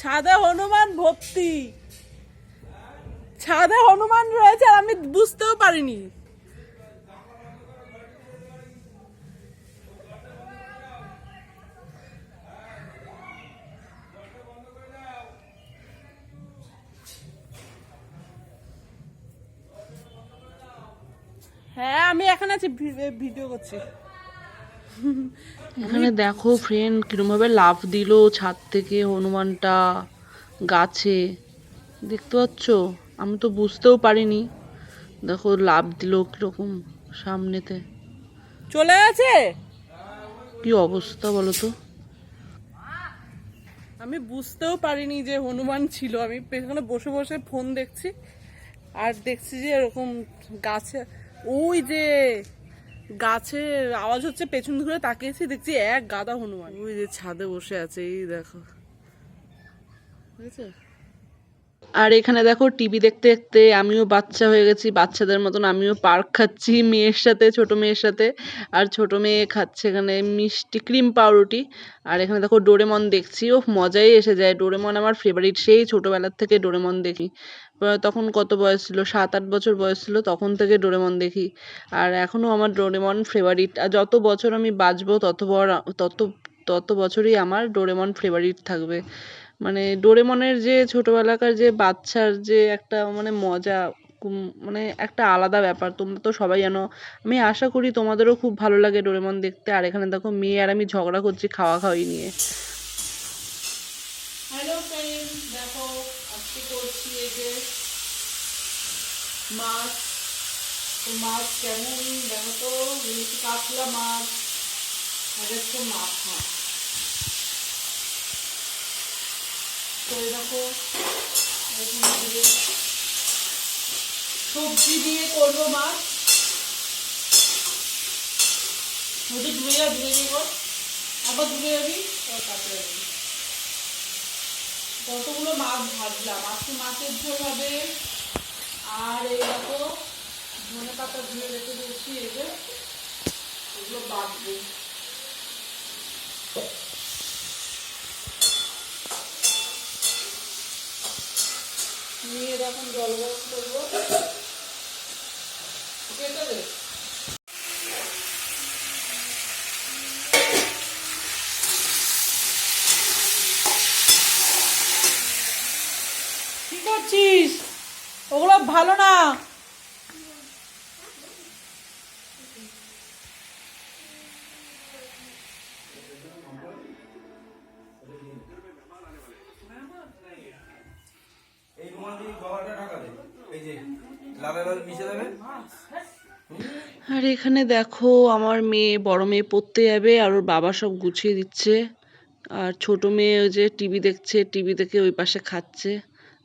ছাদে হনুমান ভক্তি। ছাদে হনুমান রয়েছে আর আমি বুঝতেও পারিনি। হ্যাঁ আমি এখন আছি ভিডিও করছি। এখানে দেখো ফ্রেন্ড কিরমভাবে লাফ দিল ছাদ থেকে হনুমানটা গাছে। দেখতে পাচ্ছ? আমি তো বুঝতেও পারিনি। দেখো লাফ দিল কীরকম সামনেতে। চলে গেছে? কি অবস্থা বলো তো? আমি বুঝতেও পারিনি যে হনুমান ছিল। আমি পেছনে বসে বসে ফোন দেখছি। আর দেখছি যে এরকম গাছে ওই যে গাছে আওয়াজ হচ্ছে পেছন ঘুরে তাকিয়েছি দেখছি এক গাদা হনুমান। ওই যে ছাদে বসে আছে এই দেখো। বুঝেছ আর এখানে দেখো টিভি দেখতে দেখতে আমিও বাচ্চা হয়ে গেছি, বাচ্চাদের মতন আমিও পার্ক খাচ্ছি মেয়ের সাথে, ছোট মেয়ের সাথে। আর ছোট মেয়ে খাচ্ছে এখানে মিষ্টি ক্রিম পাউরুটি। আর এখানে দেখো ডোরেমন দেখছি ও মজাই এসে যায়। ডোরেমন আমার ফেভারিট সেই ছোটবেলার থেকে ডোরেমন দেখি। তখন কত বয়স ছিল? সাত, আট বছর বয়স ছিল, তখন থেকে ডোরেমন দেখি। আর এখনও আমার ডোরেমন ফেভারিট আর যত বছর আমি বাঁচবো, তত বড়, তত তত বছরই আমার ডোরেমন ফেভারিট থাকবে। মানে ডোরেমনের যে ছোটবেলাকার যে বাচ্চার যে একটা মানে মজা মানে একটা আলাদা ব্যাপার। তোমরা তো সবাই জানো, আমি আশা করি তোমাদেরও খুব ভালো লাগে ডোরেমন দেখতে। আর এখানে দেখো, মেয়ে আর আমি ঝগড়া করছি খাওয়া খাওয়াই নিয়ে। হ্যালো দেখো, আজকে করছি এই যে মাছ। মাছ কেমন? দেখো তো কাতলা মাছ হচ্ছে মাথা তো দেখো। সবজি দিয়ে করব মাছ। ধুয়ে ধুয়ে দিব আবার ধুয়ে যাবি আবার কাটে যাবি কতগুলো মাছ ভাজলাম। আজকে মাছের ঝোল হবে। আর এই দেখো ধনে পাতা ধুয়ে রেখে দিয়েছি যে এগুলো বাটবো নিয়ে এখন জল গরম করব। কি করছিস? ওগুলো ভালো না। আর এখানে দেখো, আমার মেয়ে, বড় মেয়ে পড়তে যাবে আর ওর বাবা সব গুছিয়ে দিচ্ছে। আর ছোট মেয়ে ওই যে টিভি দেখছে, টিভি দেখে ওই পাশে খাচ্ছে।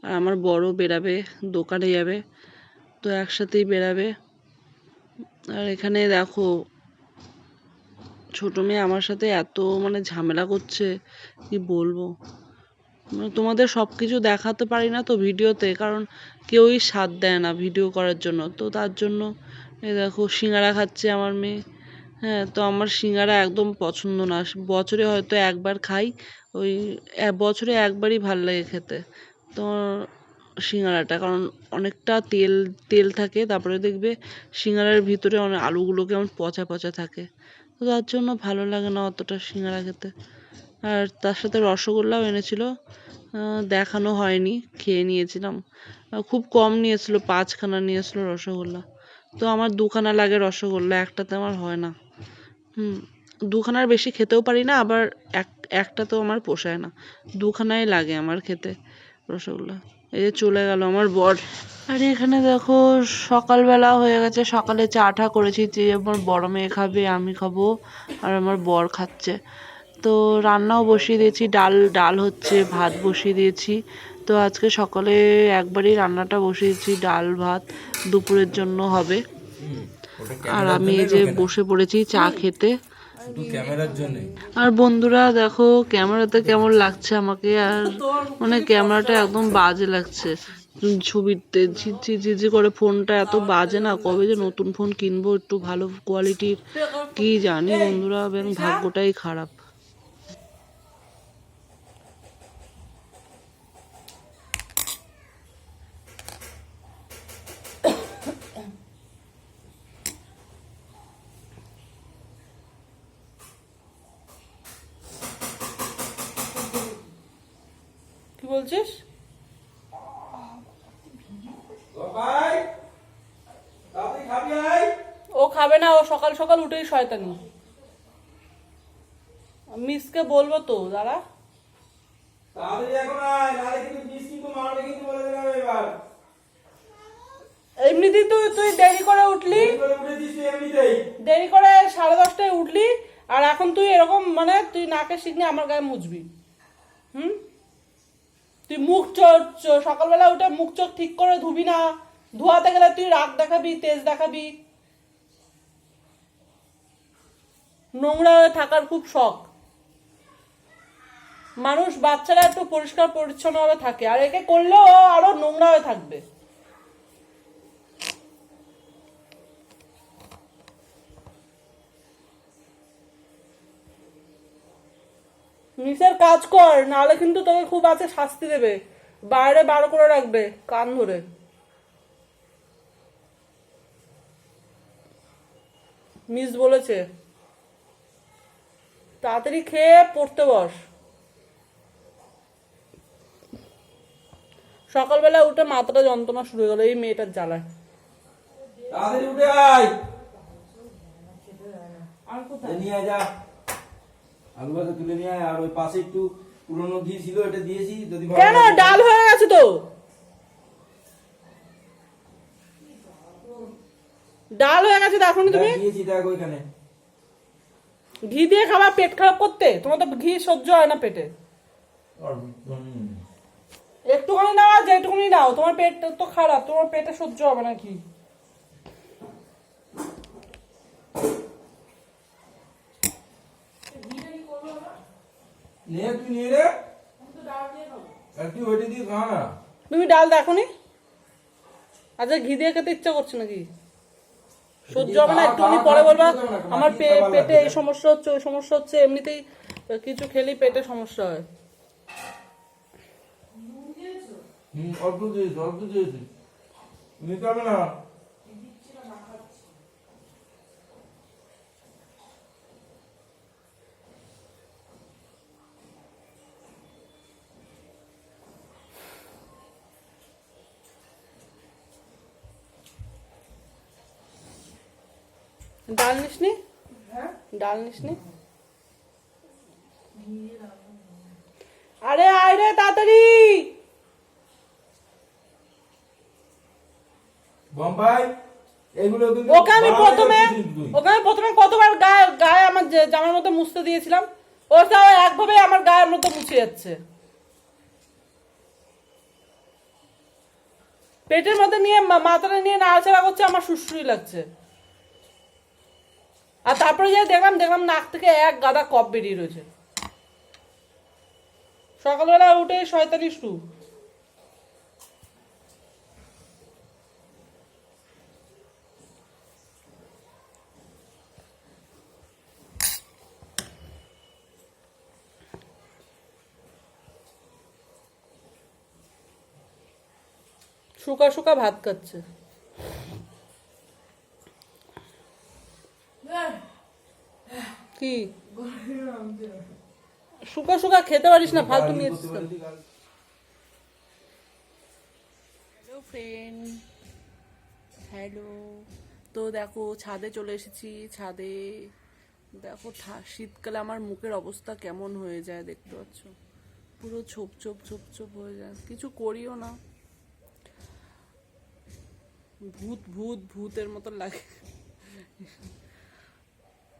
আর আমার বড় বেরাবে, দোকানে যাবে, তো একসাথেই বেরাবে। আর এখানে দেখো, ছোট মেয়ে আমার সাথে এত মানে ঝামেলা করছে, কি বলব? মানে তোমাদের সব কিছু দেখাতে পারি না তো ভিডিওতে, কারণ কেউই সাথ দেয় না ভিডিও করার জন্য। তো তার জন্য এই দেখো সিঙ্গারা খাচ্ছে আমার মেয়ে। হ্যাঁ তো আমার সিঙ্গারা একদম পছন্দ না। বছরে হয়তো একবার খাই, ওই বছরে একবারই ভালো লাগে খেতে। তো সিঙ্গারাটা, কারণ অনেকটা তেল তেল থাকে, তারপরে দেখবে সিঙ্গারার ভিতরে অনেক আলুগুলো কেমন পচা পচা থাকে। তো তার জন্য ভালো লাগে না অতটা সিঙ্গারা খেতে। আর তার সাথে রসগোল্লাও এনেছিল। দেখানো হয়নি, খেয়ে নিয়েছিলাম। খুব কম নিয়েছিল, পাঁচখানা নিয়েছিল রসগোল্লা। তো আমার দুখানা লাগে রসগোল্লা, একটাতে আমার হয় না। হুম দুখানার বেশি খেতেও পারি না, আবার এক, একটা তো আমার পোষায় না। দুখানাই লাগে আমার খেতে রসগোল্লা। এই যে চলে গেল আমার বর। আর এখানে দেখো, সকালবেলা হয়ে গেছে, সকালে চা টা করেছি, যে আমার বড় মেয়ে খাবে, আমি খাব, আর আমার বর খাচ্ছে। তো রান্নাও বসিয়ে দিয়েছি, ডাল ডাল হচ্ছে, ভাত বসিয়ে দিয়েছি। তো আজকে সকালে একবারই রান্নাটা বসিয়েছি ডাল, ভাত দুপুরের জন্য হবে। আর আমি এই যে বসে পড়েছি চা খেতে। আর বন্ধুরা দেখো, ক্যামেরাতে কেমন লাগছে আমাকে? আর মানে ক্যামেরাটা একদম বাজে লাগছে। ছবিতে ঝিঝি ঝিঝি করে ফোনটা এত বাজে না, কবে যে নতুন ফোন কিনবো, একটু ভালো কোয়ালিটির কি জানি বন্ধুরা ভাগ্যটাই খারাপ। বলছিস? খাবি আয়। ও খাবে না ও সকাল সকাল উঠেই শয়তানি। মিসকে বলব তো দাঁড়া। এমনিতেই তুই তুই দেরি করে উঠলি। দেরি করে সাড়ে দশটায় উঠলি আর এখন তুই এরকম মানে তুই নাকে শিখনি আমার গায়ে মুছবি। হুম? তুই মুখ চোখ সকালবেলা উঠে মুখ চোখ ঠিক করে ধুবি না। ধোয়াতে গেলে তুই রাগ দেখাবি, তেজ দেখাবি। নোংরা হয়ে থাকার খুব শখ। মানুষ বাচ্চারা একটু পরিষ্কার পরিচ্ছন্নভাবে থাকে। আর একে করলেও আরও নোংরা হয়ে থাকবে। নিচের কাজ কর নাহলে কিন্তু তোকে খুব আছে শাস্তি দেবে। বাইরে বারো করে রাখবে কান ধরে। মিস বলেছে তাড়াতাড়ি খেয়ে পড়তে বস। সকালবেলা উঠে মাথাটা যন্ত্রণা শুরু হয়ে গেল এই মেয়েটার জ্বালায়। তাড়াতাড়ি উঠে আয়। আর এ নিয়ে যা। তুলে নিয়ে আয়। আর ওই পাশে একটু পুরনো ঘি ছিল এটা দিয়েছি যদি কেন? ডাল হয়ে গেছে তো। ডাল হয়ে গেছে নি তুমি দেখ, দিয়েছি দেখ ওইখানে। ঘি দিয়ে খাবার পেট খারাপ করতে? তোমার তো ঘি সহ্য হয় না পেটে। একটুখানি নাও যেটুকুনি নাও তোমার পেট তো খারাপ তোমার পেটে সহ্য হবে না ঘি নিয়ে তুই নিয়ে রে তুই ওইটা দিয়ে খা। না তুমি ডাল দেখো নি? আচ্ছা ঘি দিয়ে খেতে ইচ্ছা করছে নাকি? সহ্য হবে না একটুখানি পরে বলবা না, আমার পেটে এই সমস্যা হচ্ছে ওই সমস্যা হচ্ছে এমনিতেই কিছু খেলেই পেটে সমস্যা হয়। হুম অল্প দিয়েছি অল্প দিয়েছি। নিতে হবে না। ডাল নিসনি? ডাল নিসনি? আরে আয় রে তাড়াতাড়ি! বোম্বাই এগুলো ওকে আমি প্রথমে যাচ্ছে কিন্তু তুই। ওকে আমি প্রথমে কতবার গায়ে গায়ে আমার জামার মধ্যে মুছতে দিয়েছিলাম। ও তাও একভাবে আমার গায়ের মধ্যে মুছে যাচ্ছে। পেটের মধ্যে নিয়ে মাথাটা নিয়ে নাড়াচাড়া করছে আমার সুশ্রুই লাগছে। আর তারপরে যে দেখলাম দেখলাম নাক থেকে এক গাদা কপ বেরিয়ে রয়েছে। সকালবেলা উঠে শয়তানি শুরু। শুকা শুকা ভাত খাচ্ছে। কি? শুকা শুকা খেতে পারিস না ফালতু নিয়ে হ্যালো ফ্রেন্ড হ্যালো তো দেখো ছাদে চলে এসেছি ছাদে। দেখো ঠা- শীতকালে আমার মুখের অবস্থা কেমন হয়ে যায় দেখতে পাচ্ছ। পুরো ছোপ ছোপ ছোপ ছোপ হয়ে যায়। কিছু করিও না। ভূত ভূত ভূতের মতো লাগে।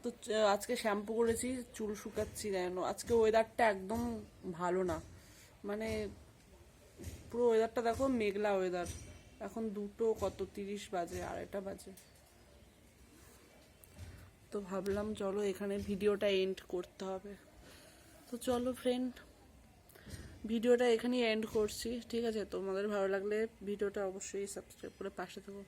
তো আজকে শ্যাম্পু করেছি, চুল শুকাচ্ছি কেন আজকে ওয়েদারটা একদম ভালো না। মানে পুরো ওয়েদারটা দেখো মেঘলা ওয়েদার এখন দুটো কত, তিরিশ বাজে, আড়াইটা বাজে। তো ভাবলাম চলো এখানে ভিডিওটা এন্ড করতে হবে। তো চলো ফ্রেন্ড ভিডিওটা এখানেই এন্ড করছি। ঠিক আছে, তোমাদের ভালো লাগলে ভিডিওটা অবশ্যই সাবস্ক্রাইব করে পাশে থাকো।